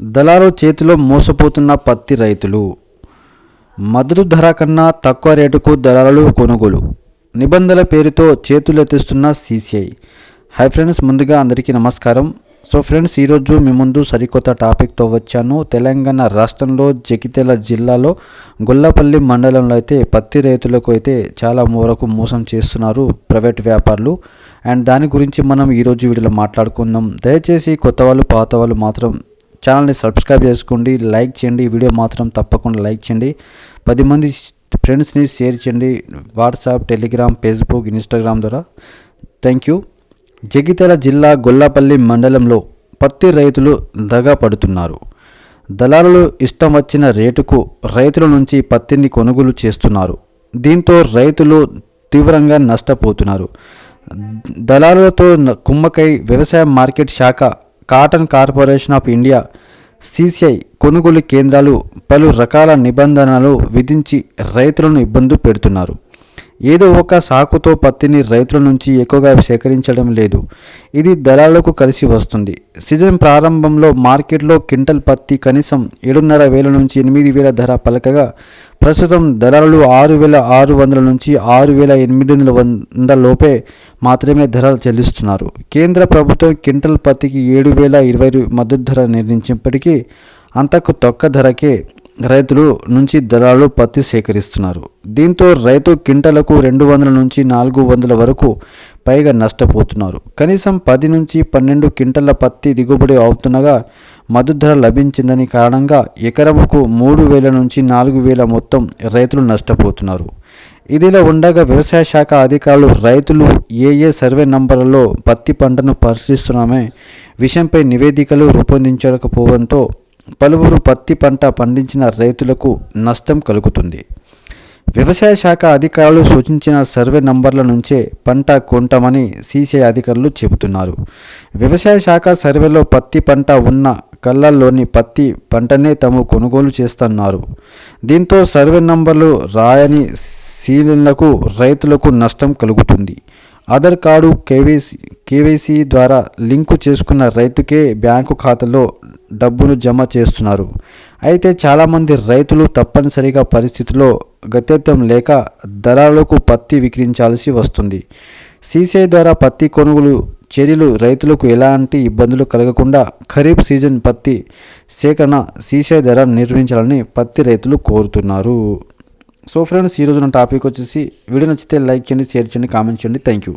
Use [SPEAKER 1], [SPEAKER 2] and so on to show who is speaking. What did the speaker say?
[SPEAKER 1] దళారు చేతిలో మోసపోతున్న పత్తి రైతులు. మద్దతు ధర కన్నా తక్కువ రేటుకు దళారులు కొనుగోలు. నిబంధనల పేరుతో చేతులెత్తిస్తున్న సీసీఐ. హై ఫ్రెండ్స్ ముందుగా అందరికీ నమస్కారం. సో ఫ్రెండ్స్ ఈరోజు మీ ముందు సరికొత్త టాపిక్తో వచ్చాను. తెలంగాణ రాష్ట్రంలో జగిత్యాల జిల్లాలో గొల్లపల్లి మండలంలో అయితే పత్తి రైతులకు అయితే చాలా వరకు మోసం చేస్తున్నారు ప్రైవేట్ వ్యాపారులు. అండ్ దాని గురించి మనం ఈరోజు వీడియోలో మాట్లాడుకుందాం. దయచేసి కొత్త వాళ్ళు పాత వాళ్ళు మాత్రం ఛానల్ని సబ్స్క్రైబ్ చేసుకోండి లైక్ చేయండి ఈ వీడియో మాత్రం తప్పకుండా లైక్ చేయండి. పది మంది ఫ్రెండ్స్ని షేర్ చేయండి వాట్సాప్ టెలిగ్రామ్ ఫేస్బుక్ ఇన్స్టాగ్రామ్ ద్వారా. Thank you. జగిత్యాల జిల్లా గొల్లపల్లి మండలంలో పత్తి రైతులు దగా పడుతున్నారు. దళారులు ఇష్టం వచ్చిన రేటుకు రైతుల నుంచి పత్తిని కొనుగోలు చేస్తున్నారు. దీంతో రైతులు తీవ్రంగా నష్టపోతున్నారు. దళారులతో కుమ్మకై వ్యవసాయ మార్కెట్ శాఖ cotton corporation of India CCI కొనుగోలు కేంద్రాలు పలు రకాల నిబంధనలు విధించి రైతులను ఇబ్బందులు పెడుతున్నారు. ఏదో ఒక సాకుతో పత్తిని రైతుల నుంచి ఎక్కువగా సేకరించడం లేదు. ఇది దళాలకు కలిసి వస్తుంది. సీజన్ ప్రారంభంలో మార్కెట్లో క్వింటల్ పత్తి కనీసం ఏడున్నర వేల నుంచి ఎనిమిది వేల ధర పలకగా ప్రస్తుతం ధరలు ఆరు వేల ఆరు వందల నుంచి ఆరు వేల ఎనిమిది వందల వంద లోపే మాత్రమే ధరలు చెల్లిస్తున్నారు. కేంద్ర ప్రభుత్వం క్వింటల్ పత్తికి ఏడు వేల ఇరవై మద్దతు ధర నిర్ణయించినప్పటికీ అంతకు తక్కువ ధరకే రైతులు నుంచి దళాలు పత్తి సేకరిస్తున్నారు. దీంతో రైతు క్వింటలకు రెండు వందల నుంచి నాలుగు వందల వరకు పైగా నష్టపోతున్నారు. కనీసం పది నుంచి పన్నెండు కింటల పత్తి దిగుబడి అవుతుండగా మద్దతు ధర లభించిందని కారణంగా ఎకరముకు మూడు వేల నుంచి నాలుగు వేల మొత్తం రైతులు నష్టపోతున్నారు. ఇదిలా ఉండగా వ్యవసాయ శాఖ అధికారులు రైతులు ఏ ఏ సర్వే నంబర్లలో పత్తి పంటను పరిశీలిస్తున్నామే విషయంపై నివేదికలు రూపొందించకపోవడంతో పలువురు పత్తి పంట పండించిన రైతులకు నష్టం కలుగుతుంది. వ్యవసాయ శాఖ అధికారులు సూచించిన సర్వే నంబర్ల నుంచే పంట కొంటామని సీసీఐ అధికారులు చెబుతున్నారు. వ్యవసాయ శాఖ సర్వేలో పత్తి పంట ఉన్న కళ్ళల్లోని పత్తి పంటనే తాము కొనుగోలు చేస్తున్నారు. దీంతో సర్వే నంబర్లు రాయని సీలన్లకు రైతులకు నష్టం కలుగుతుంది. ఆధార్ కార్డు కేవైసీ కేవైసీ ద్వారా లింకు చేసుకున్న రైతుకే బ్యాంకు ఖాతాలో డబ్బును జమ చేస్తున్నారు. అయితే చాలామంది రైతులు తప్పనిసరిగా పరిస్థితిలో గత్యత్వం లేక దళాలకు పత్తి విక్రయించాల్సి వస్తుంది. సీసీఐ ద్వారా పత్తి కొనుగోలు చర్యలు రైతులకు ఎలాంటి ఇబ్బందులు కలగకుండా ఖరీఫ్ సీజన్ పత్తి సేకరణ సీసీఐ ద్వారా నిర్వహించాలని పత్తి రైతులు కోరుతున్నారు. సో ఫ్రెండ్స్ ఈరోజు నా టాపిక్ వచ్చేసి వీడియో నచ్చితే లైక్ చేయండి షేర్ చేయండి కామెంట్ చేయండి. Thank you